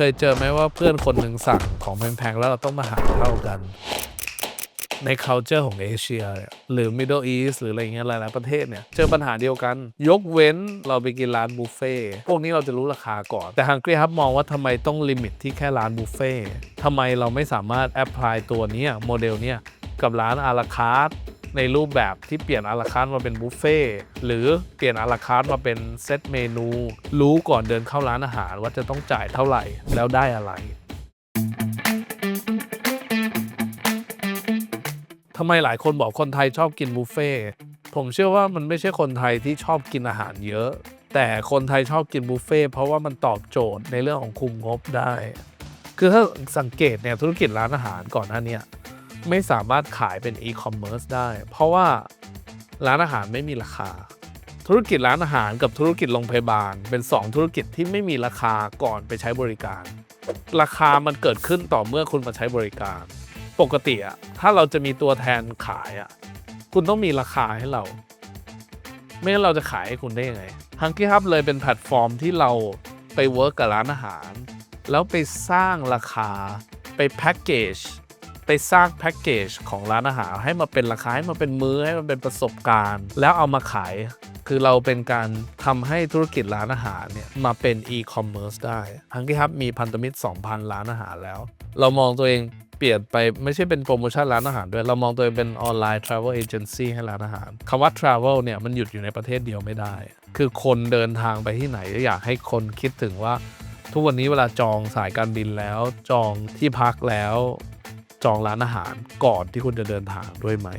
เคยเจอไหมว่าเพื่อนคนหนึ่งสั่งของแพงๆ แล้วเราต้องมาหารเท่ากัน ใน culture ของเอเชียหรือ Middle East หรืออะไรเงี้ยหลายๆประเทศเนี่ย เจอปัญหาเดียวกัน ยกเว้นเราไปกินร้านบุฟเฟ่พวกนี้เราจะรู้ราคาก่อน แต่ Hungry Hub มองว่าทำไมต้องลิมิตที่แค่ร้านบุฟเฟ่ทำไมเราไม่สามารถแอพพลายตัวนี้โมเดลเนี้ยกับร้านอาราคาร์ ในรูปแบบที่เปลี่ยนอาราคาร์มาเป็นบุฟเฟ่ต์หรือเปลี่ยนอาราคาร์มาเป็นเซตเมนู รู้ก่อนเดินเข้าร้านอาหารว่าจะต้องจ่ายเท่าไหร่แล้วได้อะไรทำไมหลายคนบอกคนไทยชอบกินบุฟเฟ่ต์ผมเชื่อว่ามันไม่ใช่คนไทยที่ชอบกินอาหารเยอะ แต่คนไทยชอบกินบุฟเฟ่ต์เพราะว่ามันตอบโจทย์ในเรื่องของคุมงบได้ คือถ้าสังเกตเนี่ยธุรกิจร้านอาหารก่อนหน้านี้ ไม่สามารถขายเป็นอีคอมเมิร์ซได้ เพราะว่าร้านอาหารไม่มีราคา ธุรกิจร้านอาหารกับธุรกิจโรงพยาบาล เป็น 2 ธุรกิจที่ไม่มีราคาก่อนไปใช้บริการ ราคามันเกิดขึ้นต่อเมื่อคุณมาใช้บริการ ปกติอะถ้าเราจะมีตัวแทนขายอะคุณต้องมีราคาให้เรา ไม่งั้นเราจะขายให้คุณได้ยังไง h u n k y Hub เลยเป็นแพลตฟอร์มที่เราไปเวิร์กกับร้านอาหาร แล้วไปสร้างราคาไปแพ็กเกจ ไปสร้างแพ็กเกจของร้านอาหารให้มาเป็นราคาให้มาเป็นมื้อให้มันเป็นประสบการณ์ แล้วเอามาขาย คือเราเป็นการทำให้ธุรกิจร้านอาหารเนี่ยมาเป็นอีคอมเมิร์ซได้ฮังกี้ครับมีพันธมิตร 2,000 ร้านอาหารแล้ว เรามองตัวเองเปลี่ยนไปไม่ใช่เป็นโปรโมชั่นร้านอาหารด้วย เรามองตัวเองเป็นออนไลน์ทราเวลเอเจนซี่ให้ร้านอาหารคำว่า Travel เนี่ยมันหยุดอยู่ในประเทศเดียวไม่ได้ คือคนเดินทางไปที่ไหนอยากให้คนคิดถึงว่า ทุกวันนี้เวลาจองสายการบินแล้วจองที่พักแล้ว จองร้านอาหารก่อนที่คุณจะเดินทางด้วยไหม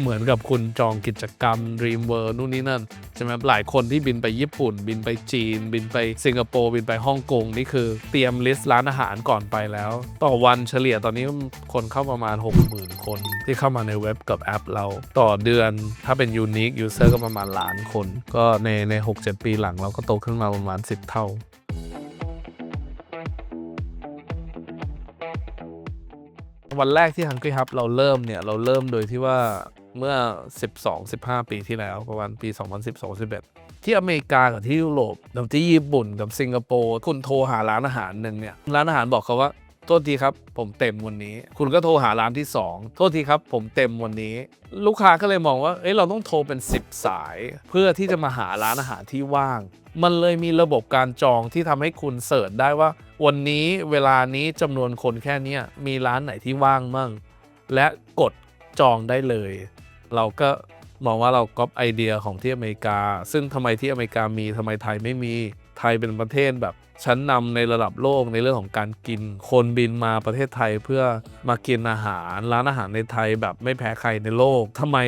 เหมือนกับคุณจองกิจกรรม Dream World นู่นนี่นั่นใช่ไหมหลายคนที่บินไปญี่ปุ่น บินไปจีน บินไปสิงคโปร์บินไปฮ่องกงนี่คือเตรียมลิสต์ร้านอาหารก่อนไปแล้ว ต่อวันเฉลี่ยตอนนี้คนเข้าประมาณ 60,000 คน ที่เข้ามาในเว็บกับแอปเรา ต่อเดือนถ้าเป็น Unique User ก็ประมาณล้านคน ก็ในใน 6-7 ปีหลังเราก็โตขึ้นมาประมาณ 10 เท่า วันแรกที่ Hungry Hub เราเริ่มเนี่ย เราเริ่มโดยที่ว่าเมื่อ 12-15 ปีที่แล้วประมาณปี 2012 11 ที่อเมริกากับที่ยุโรปกับที่ญี่ปุ่นกับสิงคโปร์คุณโทรหาร้านอาหารหนึ่งเนี่ยร้านอาหารบอกเขาว่าโทษทีครับ ผมเต็มวันนี้ คุณก็โทรหาร้านที่ 2 โทษทีครับ ผมเต็มวันนี้ ลูกค้าก็เลยมองว่าเอ้ยเราต้องโทรเป็น 10 สาย เพื่อที่จะมาหาร้านอาหารที่ว่าง มันเลยมีระบบการจองที่ทำให้คุณเสิร์ชได้ว่า วันนี้เวลานี้จำนวนคนแค่นี้มีร้านไหนที่ว่างมั่ง และกดจองได้เลย เราก็มองว่าเราก๊อปไอเดียของที่อเมริกา ซึ่งทำไมที่อเมริกามีทำไมไทยไม่มี ไทยเป็นประเทศแบบชั้นนำในระดับโลกในเรื่องของการกิน คนบินมาประเทศไทยเพื่อมากินอาหาร ร้านอาหารในไทยแบบไม่แพ้ใครในโลกทำไม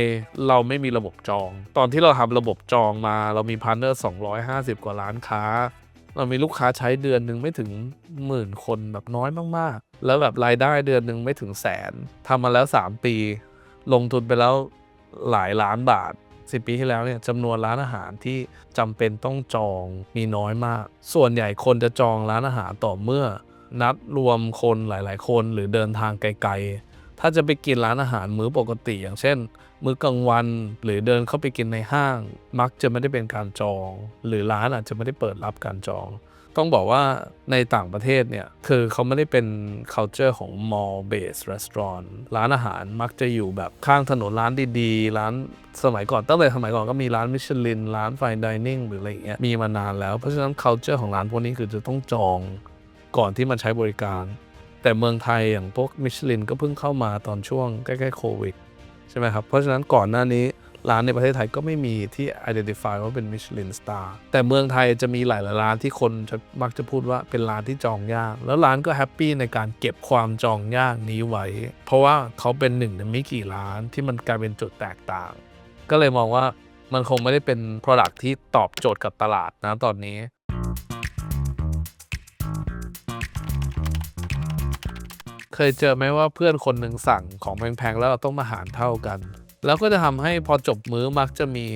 เราไม่มีระบบจอง ตอนที่เราทำระบบจองมาเรามีพาร์ทเนอร์ 250 กว่าร้านค้า เรามีลูกค้าใช้เดือนหนึ่งไม่ถึงหมื่นคนแบบน้อยมากๆ แล้วแบบรายได้เดือนหนึ่งไม่ถึงแสนทำมาแล้ว 3 ปี ลงทุนไปแล้วหลายล้านบาท 10 ปีที่แล้วเนี่ยจำนวนร้านอาหารที่จำเป็นต้องจองมีน้อยมาก ส่วนใหญ่คนจะจองร้านอาหารต่อเมื่อ นัดรวมคนหลาย ๆ คนหรือเดินทางไกล ๆ ถ้าจะไปกินร้านอาหารมื้อปกติ อย่างเช่น มื้อกลางวันหรือเดินเข้าไปกินในห้าง มักจะไม่ได้เป็นการจอง หรือร้านอาจจะไม่ได้เปิดรับการจอง ต้องบอกว่าในต่างประเทศเนี่ย คือเขาไม่ได้เป็น culture ของ mall based restaurant ร้านอาหารมักจะอยู่แบบข้างถนนร้านดีๆ ร้านสมัยก่อนตั้งแต่สมัยก่อนก็มีร้านมิชลิน ร้าน fine dining หรืออะไรอย่างเงี้ยมีมานานแล้ว เพราะฉะนั้น culture ของร้านพวกนี้คือจะต้องจองก่อนที่มันใช้บริการ แต่เมืองไทยอย่างพวกมิชลินก็เพิ่งเข้ามาตอนช่วงใกล้ๆโควิดใช่ไหมครับเพราะฉะนั้นก่อนหน้านี้ ร้านในประเทศไทยก็ไม่มีที่ identify ว่าเป็น Michelin Star แต่เมืองไทยจะมีหลาย ๆ ร้านที่คนมักจะพูดว่าเป็นร้านที่จองยาก แล้วร้านก็แฮปปี้ในการเก็บความจองยากนี้ไว้ เพราะว่าเขาเป็นหนึ่งในไม่กี่ร้านที่มันกลายเป็นจุดแตกต่าง ก็เลยมองว่ามันคงไม่ได้เป็น Product ที่ตอบโจทย์กับตลาดนะตอนนี้เคยเจอไหมว่าเพื่อนคนหนึ่งสั่งของแพงๆ แล้วเราต้องมาหารเท่ากัน แล้วก็จะทำให้พอจบมื้อมักจะมี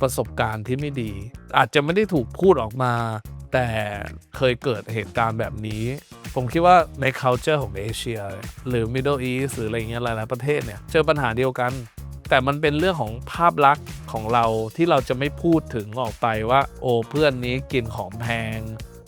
ประสบการณ์ที่ไม่ดี อาจจะไม่ได้ถูกพูดออกมา แต่เคยเกิดเหตุการณ์แบบนี้ ผมคิดว่าใน culture ของเอเชีย หรือ Middle East หรืออะไรเงี้ยหลายๆประเทศเนี่ย เจอปัญหาเดียวกัน แต่มันเป็นเรื่องของภาพลักษณ์ของเราที่เราจะไม่พูดถึงออกไปว่า โอ้เพื่อนนี้กินของแพง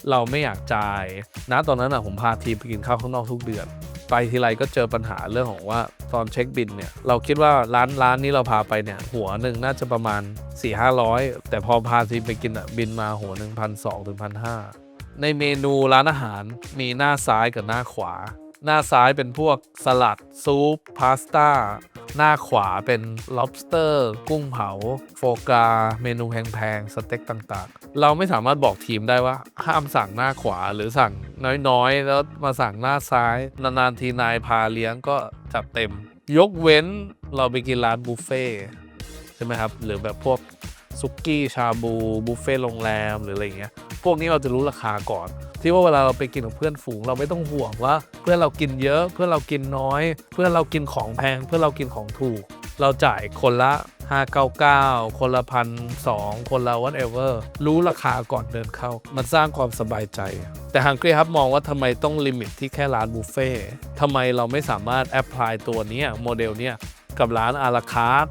เราไม่อยากจ่ายนะตอนนั้นอะผมพาทีมไปกินข้าวข้างนอกทุกเดือน ไปทีไรก็เจอปัญหาเรื่องของว่าตอนเช็คบินเนี่ยเราคิดว่าร้านร้านนี้เราพาไปเนี่ยหัวหนึ่งน่าจะประมาณ 4 5 0 0 แต่พอพาทีมไปกินอะบินมาหัวหนึ่งพันสองถึงพันห้าในเมนูร้านอาหารมีหน้าซ้ายกับหน้าขวา หน้าซ้ายเป็นพวกสลัด ซุปพาสต้า หน้าขวาเป็น lobster กุ้งเผา โฟกา เมนูแพงๆ สเต็กต่างๆ เราไม่สามารถบอกทีมได้ว่า ห้ามสั่งหน้าขวาหรือสั่งน้อยๆ แล้วมาสั่งหน้าซ้าย นานๆ ทีนายพาเลี้ยงก็จัดเต็ม ยกเว้นเราไปกินร้านบุฟเฟ่ใช่ไหมครับ หรือแบบพวก ซุกี้ชาบูบุฟเฟ่โรงแรมหรืออะไรเงี้ยพวกนี้เราจะรู้ราคาก่อน ที่ว่าเวลาเราไปกินกับเพื่อนฝูงเราไม่ต้องห่วงว่า เพื่อนเรากินเยอะเพื่อนเรากินน้อย เพื่อนเรากินของแพง เพื่อนเรากินของถูก เราจ่ายคนละ 599 คนละพันสองคนละ whatever รู้ราคาก่อนเดินเข้า มันสร้างความสบายใจ แต่ฮังกี้ครับมองว่าทำไมต้องลิมิตที่แค่ร้านบุฟเฟ่ทำไมเราไม่สามารถแอพพลายตัวนี้โมเดลเนี้ยกับร้านอาราคาร์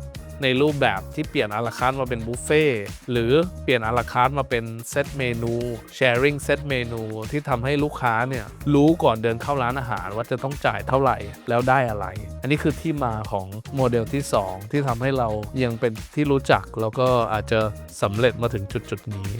ในรูปแบบที่เปลี่ยนอาราคาร์มาเป็นบุฟเฟ่ต์หรือเปลี่ยนอาราคาร์มาเป็นเซตเมนู sharing เซตเมนูที่ทำให้ลูกค้าเนี่ยรู้ก่อนเดินเข้าร้านอาหารว่าจะต้องจ่ายเท่าไหร่แล้วได้อะไร อันนี้คือที่มาของโมเดลที่ 2 ที่ทำให้เรายังเป็นที่รู้จักแล้วก็อาจจะสำเร็จมาถึงจุดจุดๆนี้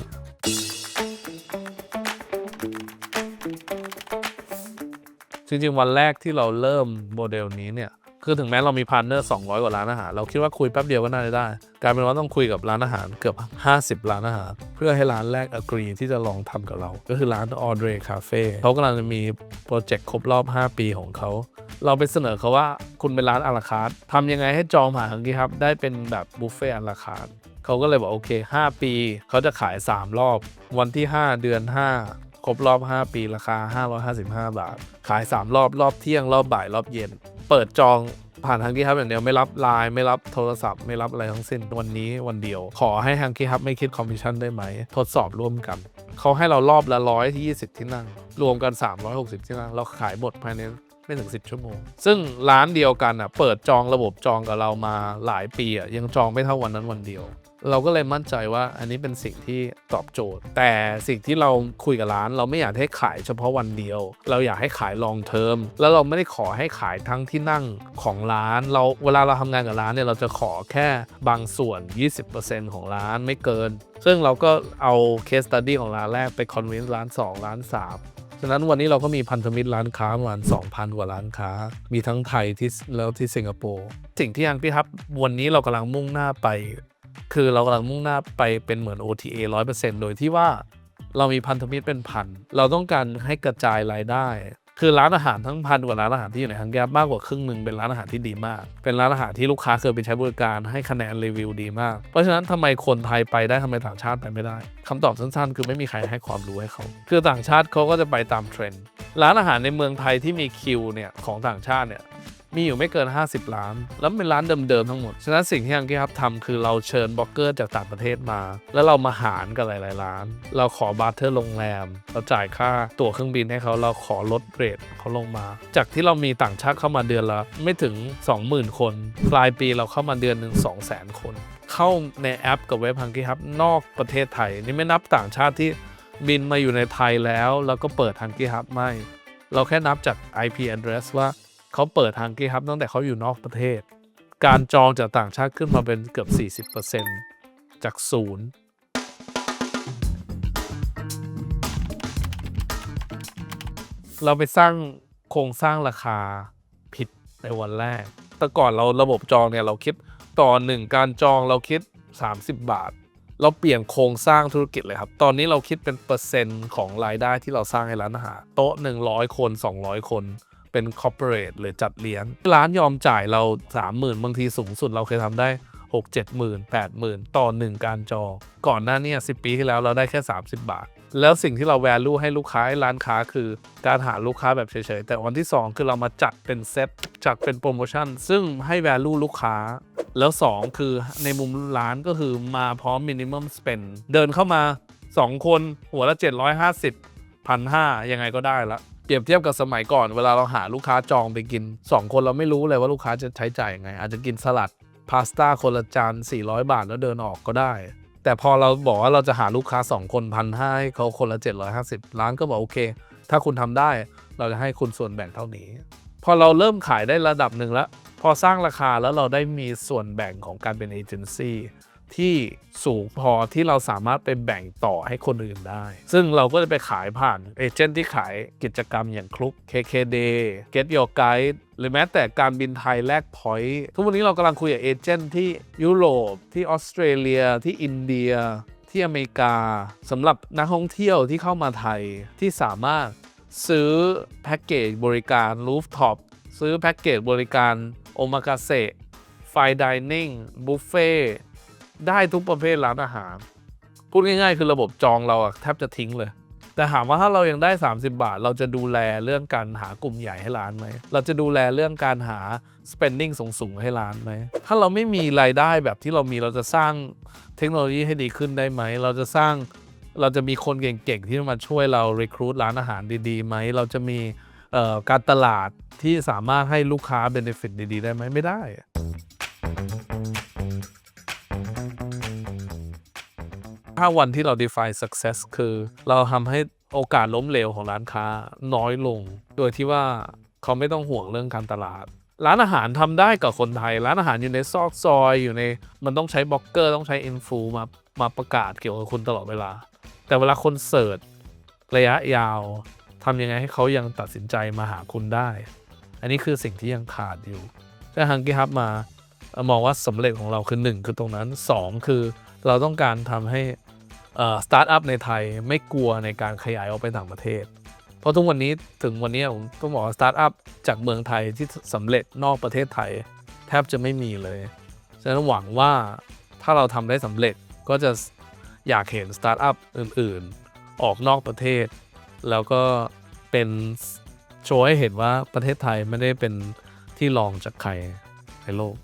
จริงๆ วันแรกที่เราเริ่มโมเดลนี้เนี่ย คือถึงแม้เรามีพาร์ทเนอร์200 กว่าร้านอาหาร เราคิดว่าคุยแป๊บเดียวก็น่าจะได้กลายเป็นว่าต้องคุยกับร้านอาหารเกือบ 50 ร้านอาหาร เพื่อให้ร้านแรก agree ที่จะลองทำกับเรา ก็คือร้าน Audrey Cafe เขากำลังจะมีโปรเจกต์ครบรอบ 5 ปีของเขาเราไปเสนอเขาว่าคุณเป็นร้านอาราคาร์ททำยังไงให้จองผ่านทางนี้ครับ ได้เป็นแบบบุฟเฟ่อาราคาร์ทเขาก็เลยบอกโอเค 5 ปี เขาจะขาย 3 รอบ วันที่ 5 เดือน 5 ครบรอบ 5 ปีราคา 555 บาท ขาย 3 รอบ รอบเที่ยง รอบบ่าย รอบเย็น เปิดจองผ่านทางกี้ฮับอย่างเดียวไม่รับไลน์ไม่รับโทรศัพท์ ไม่รับอะไรทั้งสิ้นวันนี้วันเดียว ขอให้ทางกี้ฮับไม่คิดคอมมิชชั่นได้ไหม ทดสอบร่วมกัน เขาให้เรารอบละร้อยที่20 ที่นั่ง รวมกัน 360 ที่นั่ง เราขายหมดภายใน ไม่ถึง 10 ชั่วโมง ซึ่งร้านเดียวกันอะเปิดจองระบบจองกับเรามาหลายปีอะยังจองไม่เท่าวันนั้นวันเดียว เราก็เลยมั่นใจว่าอันนี้เป็นสิ่งที่ตอบโจทย์ แต่สิ่งที่เราคุยกับร้าน เราไม่อยากให้ขายเฉพาะวันเดียว เราอยากให้ขาย long term แล้วเราไม่ได้ขอให้ขายทั้งที่นั่งของร้าน เราเวลาเราทำงานกับร้านเนี่ยเราจะขอแค่บางส่วน 20%ของร้านไม่เกิน ซึ่งเราก็เอา case study ของร้านแรกไป convince ร้าน 2 ร้าน 3 ฉะนั้นวันนี้เราก็มีพันธมิตรร้านค้าประมาณ 2,000 กว่าร้านค้า มีทั้งไทยที่แล้วที่สิงคโปร์สิ่งที่ยังพี่ครับวันนี้เรากำลังมุ่งหน้าไป คือเรากำลังมุ่งหน้าไปเป็นเหมือน OTA 100%โดยที่ว่าเรามีพันธมิตรเป็นพัน เราต้องการให้กระจายรายได้ คือร้านอาหารทั้งพันกว่าร้านอาหารที่อยู่ในฮังการมากกว่าครึ่งหนึ่งเป็นร้านอาหารที่ดีมาก เป็นร้านอาหารที่ลูกค้าเคยไปใช้บริการให้คะแนนรีวิวดีมาก เพราะฉะนั้นทำไมคนไทยไปได้ทำไมต่างชาติไปไม่ได้คำตอบสั้นๆ คือไม่มีใครให้ความรู้ให้เขา คือต่างชาติเขาก็จะไปตามเทรนด์ร้านอาหารในเมืองไทยที่มีคิวเนี่ยของต่างชาติเนี่ย มีอยู่ไม่เกิน 50ร้าน แล้วเป็นร้านเดิมๆทั้งหมด ฉะนั้นสิ่งที่อังกี้ครับทำคือเราเชิญบล็อกเกอร์จากต่างประเทศมา แล้วเรามาหารกับหลายๆร้าน เราขอบาร์เทอร์โรงแรม เราจ่ายค่าตั๋วเครื่องบินให้เขา เราขอลดเรทเขาลงมา จากที่เรามีต่างชาติเข้ามาเดือนละไม่ถึง 20,000 คน ปลายปีเราเข้ามาเดือนหนึ่ง200,000 คน เข้าในแอปกับเว็บฮังกี้ครับนอกประเทศไทย นี่ไม่นับต่างชาติที่บินมาอยู่ในไทยแล้ว แล้วก็เปิดฮังกี้ครับไม่ เราแค่นับจาก IP address ว่า เขาเปิดทางกี้ครับตั้งแต่เขาอยู่นอกประเทศ การจองจากต่างชาติขึ้นมาเป็นเกือบ 40%จากศูนย์เราไปสร้างโครงสร้างราคาผิดในวันแรก แต่ก่อนเราระบบจองเนี่ยเราคิดต่อหนึ่งการจองเราคิด 30 บาท เราเปลี่ยนโครงสร้างธุรกิจเลยครับ ตอนนี้เราคิดเป็นเปอร์เซ็นต์ของรายได้ที่เราสร้างให้ร้านอาหารโต๊ะ 100 คน 200 คน เป็นคอร์ปอเรทหรือจัดเลี้ยง ร้านยอมจ่ายเรา 30,000 บางทีสูงสุดเราเคยทำได้ 6 7 0 0 0 8 0 0 0 ต่อ 1 การจองก่อนหน้านี้10 ปีที่แล้วเราได้แค่ 30 บาท แล้วสิ่งที่เรา value ให้ลูกค้าให้ร้านค้าคือการหาลูกค้าแบบเฉยๆ แต่วันที่ 2 คือเรามาจัดเป็นเซตจัดเป็นโปรโมชั่น ซึ่งให้ value ลูกค้าแล้ว 2 คือในมุมร้านก็คือมาพร้อม minimum spend เดินเข้ามา 2 คนหัวละ 750พันห้ายังไงก็ได้ละ เปรียบเทียบกับสมัยก่อนเวลาเราหาลูกค้าจองไปกิน 2 คนเราไม่รู้เลยว่าลูกค้าจะใช้จ่ายยังไง อาจจะกินสลัดพาสต้าคนละจาน400 บาทแล้วเดินออกก็ได้ แต่พอเราบอกว่าเราจะหาลูกค้า 2 คนพันห้าให้เขาคนละ 750ล้านก็บอกโอเค ถ้าคุณทำได้เราจะให้คุณส่วนแบ่งเท่านี้ พอเราเริ่มขายได้ระดับหนึ่งแล้ว พอสร้างราคาแล้วเราได้มีส่วนแบ่งของการเป็นเอเจนซี่ ที่สูงพอที่เราสามารถไปแบ่งต่อให้คนอื่นได้ ซึ่งเราก็จะไปขายผ่านเอเจนต์ที่ขายกิจกรรมอย่างคลุก KKD Get Your Guide หรือแม้แต่การบินไทยแลกพอยต์ทุกวันนี้เรากำลังคุยกับเอเจนต์ที่ยุโรปที่ออสเตรเลียที่อินเดีย ที่อเมริกาสำหรับนักท่องเที่ยวที่เข้ามาไทยที่สามารถซื้อแพ็กเกจบริการรูฟท็อปซื้อแพ็กเกจบริการโอมากาเซไฟดิเนิ่งบุฟเฟ่ ได้ทุกประเภทร้านอาหาร พูดง่ายๆ คือระบบจองเราอะแทบจะทิ้งเลย แต่ถามว่าถ้าเรายังได้ 30 บาท เราจะดูแลเรื่องการหากลุ่มใหญ่ให้ร้านไหม เราจะดูแลเรื่องการหา spending สูงๆให้ร้านไหม ถ้าเราไม่มีรายได้แบบที่เรามีเราจะสร้างเทคโนโลยีให้ดีขึ้นได้ไหม เราจะสร้างเราจะมีคนเก่งๆที่มาช่วยเรา recruit ร้านอาหารดีๆไหม เราจะมีการตลาดที่สามารถให้ลูกค้า benefit ดีๆ ได้ไหมไม่ได้ ถ้าวันที่เรา define success คือ เราทำให้โอกาสล้มเหลวของร้านค้าน้อยลง โดยที่ว่าเขาไม่ต้องห่วงเรื่องการตลาด ร้านอาหารทำได้กับคนไทย ร้านอาหารอยู่ในซอกซอยอยู่ในมันต้องใช้บล็อกเกอร์ต้องใช้อินฟูมามาประกาศเกี่ยวกับคุณตลอดเวลา แต่เวลาคนเสิร์ชระยะยาวทำยังไงให้เขายังตัดสินใจมาหาคุณได้ อันนี้คือสิ่งที่ยังขาดอยู่แต่ฮังกี้ฮับมามองว่าสำเร็จของเราคือหนึ่งคือตรงนั้นสองคือเราต้องการทำให้ สตาร์ทอัพในไทยไม่กลัวในการขยายออกไปต่างประเทศ เพราะทุกวันนี้ถึงวันนี้ผมต้องบอกว่าสตาร์ทอัพจากเมืองไทยที่สำเร็จนอกประเทศไทย แทบจะไม่มีเลยฉะนั้นหวังว่าถ้าเราทำได้สำเร็จก็จะอยากเห็นสตาร์ทอัพอื่นๆ ออกนอกประเทศ แล้วก็เป็นโชว์ให้เห็นว่าประเทศไทยไม่ได้เป็นที่รองจากใครในโลก